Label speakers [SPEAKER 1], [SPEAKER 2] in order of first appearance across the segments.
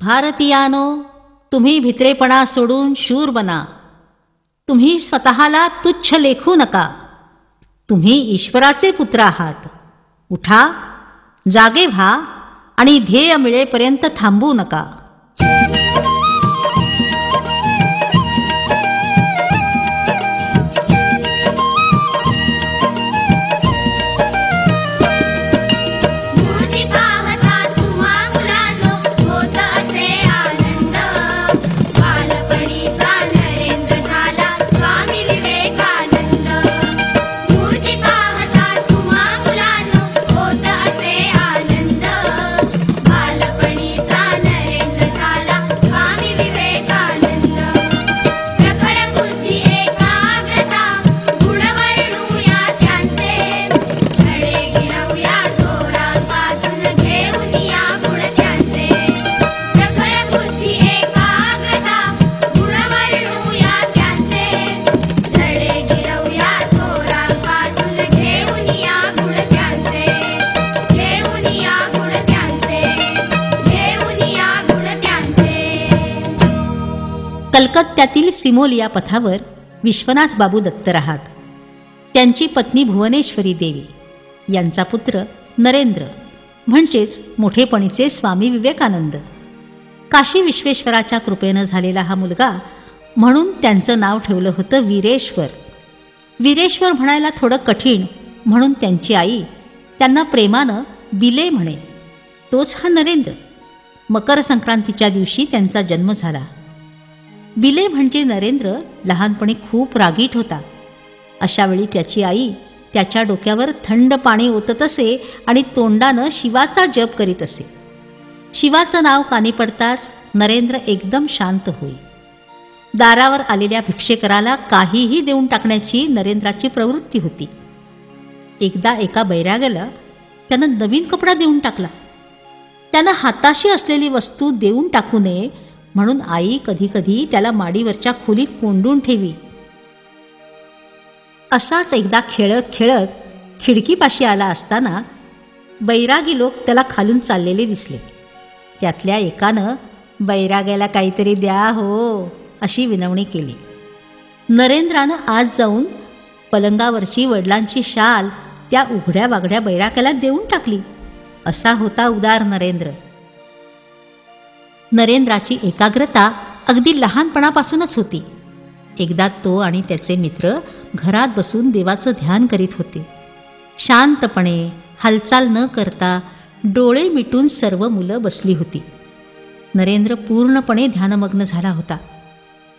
[SPEAKER 1] भारतीयानो तुम्ही भित्रेपणा सोडून शूर बना. तुम्ही स्वतःला तुच्छ लेखू नका. तुम्ही ईश्वराचे पुत्र आहात. उठा जागे व्हा आणि ध्येय मिळेपर्यंत थांबू नका. कलकत्त्यातील सिमोल या पथावर विश्वनाथ बाबू दत्त राहत. त्यांची पत्नी भुवनेश्वरी देवी यांचा पुत्र नरेंद्र म्हणजेच मोठेपणीचे स्वामी विवेकानंद. काशी विश्वेश्वराच्या कृपेनं झालेला हा मुलगा म्हणून त्यांचं नाव ठेवलं होतं वीरेश्वर. वीरेश्वर म्हणायला थोडं कठीण म्हणून त्यांची आई त्यांना प्रेमानं बिले म्हणे तोच हा नरेंद्र. मकर संक्रांतीच्या दिवशी त्यांचा जन्म झाला. बिले म्हणजे नरेंद्र लहानपणी खूप रागीट होता. अशावेळी त्याची आई त्याच्या डोक्यावर थंड पाणी ओतत असे आणि तोंडानं शिवाचा जप करीत असे. शिवाचं नाव कानी पडताच नरेंद्र एकदम शांत होई. दारावर आलेल्या भिक्षेकराला काहीही देऊन टाकण्याची नरेंद्राची प्रवृत्ती होती. एकदा एका बैराग्याला त्यानं नवीन कपडा देऊन टाकला. त्यानं हाताशी असलेली वस्तू देऊन टाकू नये म्हणून आई कधीकधी त्याला माडीवरच्या खोलीत कोंडून ठेवी. असाच एकदा खेळत खेळत खिडकीपाशी आला असताना बैरागी लोक त्याला खालून चाललेले दिसले. त्यातल्या एकानं बैराग्याला काहीतरी द्या हो अशी विनवणी केली. नरेंद्रानं आज जाऊन पलंगावरची वडिलांची शाल त्या उघड्या वागड्या बैराग्याला देऊन टाकली. असा होता उदार नरेंद्र. नरेंद्राची एकाग्रता अगदी लहानपणापासूनच होती. एकदा तो आणि त्याचे मित्र घरात बसून देवाचं ध्यान करीत होते. शांतपणे हालचाल न करता डोळे मिटून सर्व मुलं बसली होती. नरेंद्र पूर्णपणे ध्यानमग्न झाला होता.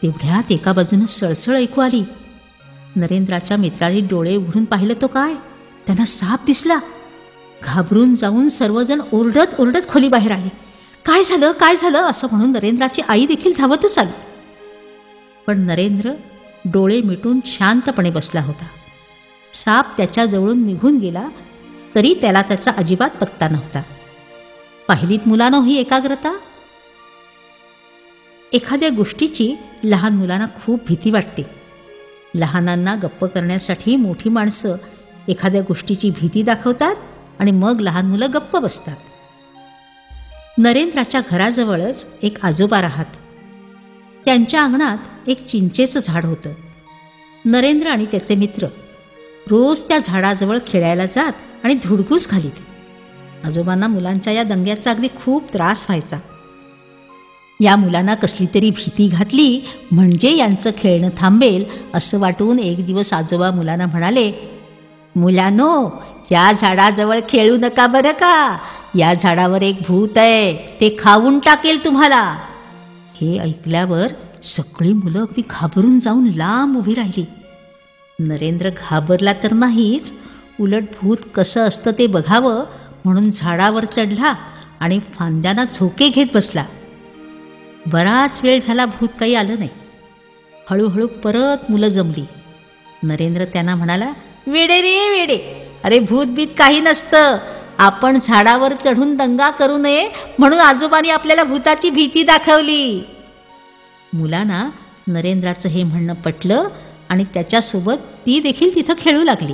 [SPEAKER 1] तेवढ्यात एका बाजूनं सळसळ ऐकू आली. नरेंद्राच्या मित्राने डोळे उघडून पाहिलं तो काय? त्यांना साप दिसला. घाबरून जाऊन सर्वजण ओरडत ओरडत खोली बाहेर आले. काय झालं काय झालं? असं म्हणून नरेंद्राची आई देखील धावतच आली. पण नरेंद्र डोळे मिटून शांतपणे बसला होता. साप त्याच्याजवळून निघून गेला तरी त्याला त्याचा अजिबात पत्ता नव्हता. पाहिलीत मुलानं ही एकाग्रता? एखाद्या गोष्टीची लहान मुलांना खूप भीती वाटते. लहानांना गप्प करण्यासाठी मोठी माणसं एखाद्या गोष्टीची भीती दाखवतात आणि मग लहान मुलं गप्प बसतात. नरेंद्राच्या घराजवळच एक आजोबा राहत. त्यांच्या अंगणात एक चिंचेचं झाड होतं. नरेंद्र आणि त्याचे मित्र रोज त्या झाडाजवळ खेळायला जात आणि धुडगूस घालीत. आजोबांना मुलांच्या या दंग्याचा अगदी खूप त्रास व्हायचा. या मुलांना कसली तरी भीती घातली म्हणजे यांचं खेळणं थांबेल असं वाटून एक दिवस आजोबा मुलांना म्हणाले मुलानो या झाडाजवळ खेळू नका बरं का? या झाडावर एक भूत आहे. ते खाऊन टाकेल तुम्हाला. हे ऐकल्यावर सगळी मुलं अगदी घाबरून जाऊन लांब उभी राहिली. नरेंद्र घाबरला तर नाहीच उलट भूत कसं असतं ते बघावं म्हणून झाडावर चढला आणि फांद्यांना झोके घेत बसला. बराच वेळ झाला भूत काही आलं नाही. हळूहळू परत मुलं जमली. नरेंद्र त्यांना म्हणाला वेडे रे वेडे. अरे भूत बीत काही नसतं. आपण झाडावर चढून दंगा करू नये म्हणून आजोबांनी आपल्याला भूताची भीती दाखवली. मुलांना नरेंद्राचं हे म्हणणं पटलं आणि त्याच्यासोबत ती देखील तिथं खेळू लागली.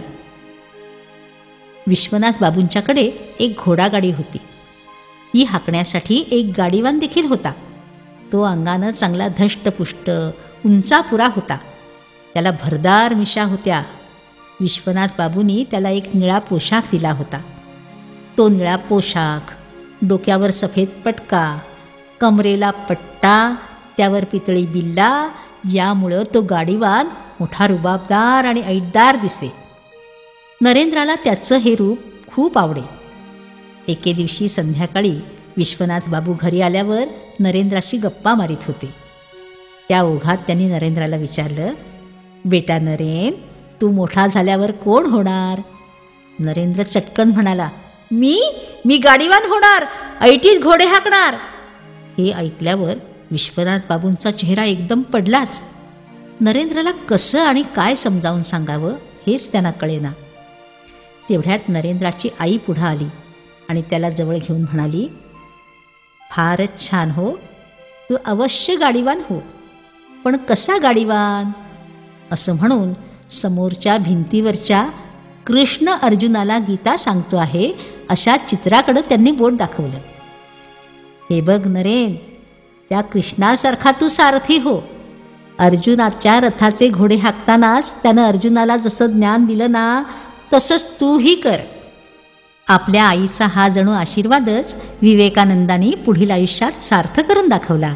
[SPEAKER 1] विश्वनाथ बाबूंच्याकडे एक घोडागाडी होती. ती हाकण्यासाठी एक गाडीवान देखील होता. तो अंगानं चांगला धष्टपुष्ट उंचापुरा होता. त्याला भरदार मिशा होत्या. विश्वनाथ बाबूंनी त्याला एक निळा पोशाख दिला होता. तो निळा पोशाख. डोक्यावर सफेद पटका. कमरेला पट्टा त्यावर पितळी बिल्ला यामुळं तो गाडीवान मोठा रुबाबदार आणि ऐटदार दिसे. नरेंद्राला त्याचं हे रूप खूप आवडे. एके दिवशी संध्याकाळी विश्वनाथ बाबू घरी आल्यावर नरेंद्राशी गप्पा मारित होते. त्या ओघात त्यांनी नरेंद्राला विचारलं बेटा नरेन तू मोठा झाल्यावर कोण होणार? नरेंद्र चटकन म्हणाला मी? मी गाडीवान होणार. ऐटीत घोडे हाकणार. हे ऐकल्यावर विश्वनाथ बाबूंचा चेहरा एकदम पडलाच. नरेंद्रला कसं आणि काय समजावून सांगावं हेच त्यांना कळेना. तेवढ्यात नरेंद्राची आई पुढं आली आणि त्याला जवळ घेऊन म्हणाली फारच छान हो. तू अवश्य गाडीवान हो. पण कसा गाडीवान? असं म्हणून समोरच्या भिंतीवरच्या कृष्ण अर्जुनाला गीता सांगतो आहे अशा चित्राकडं त्यांनी बोट दाखवलं. हे बघ नरेन त्या कृष्णासारखा तू सारथी हो. अर्जुनाच्या रथाचे घोडे हाकतानाच त्यानं अर्जुनाला जसं ज्ञान दिलं ना तसंच तूही कर. आपल्या आईचा हा जणू आशीर्वादच विवेकानंदांनी पुढील आयुष्यात सार्थ करून दाखवला.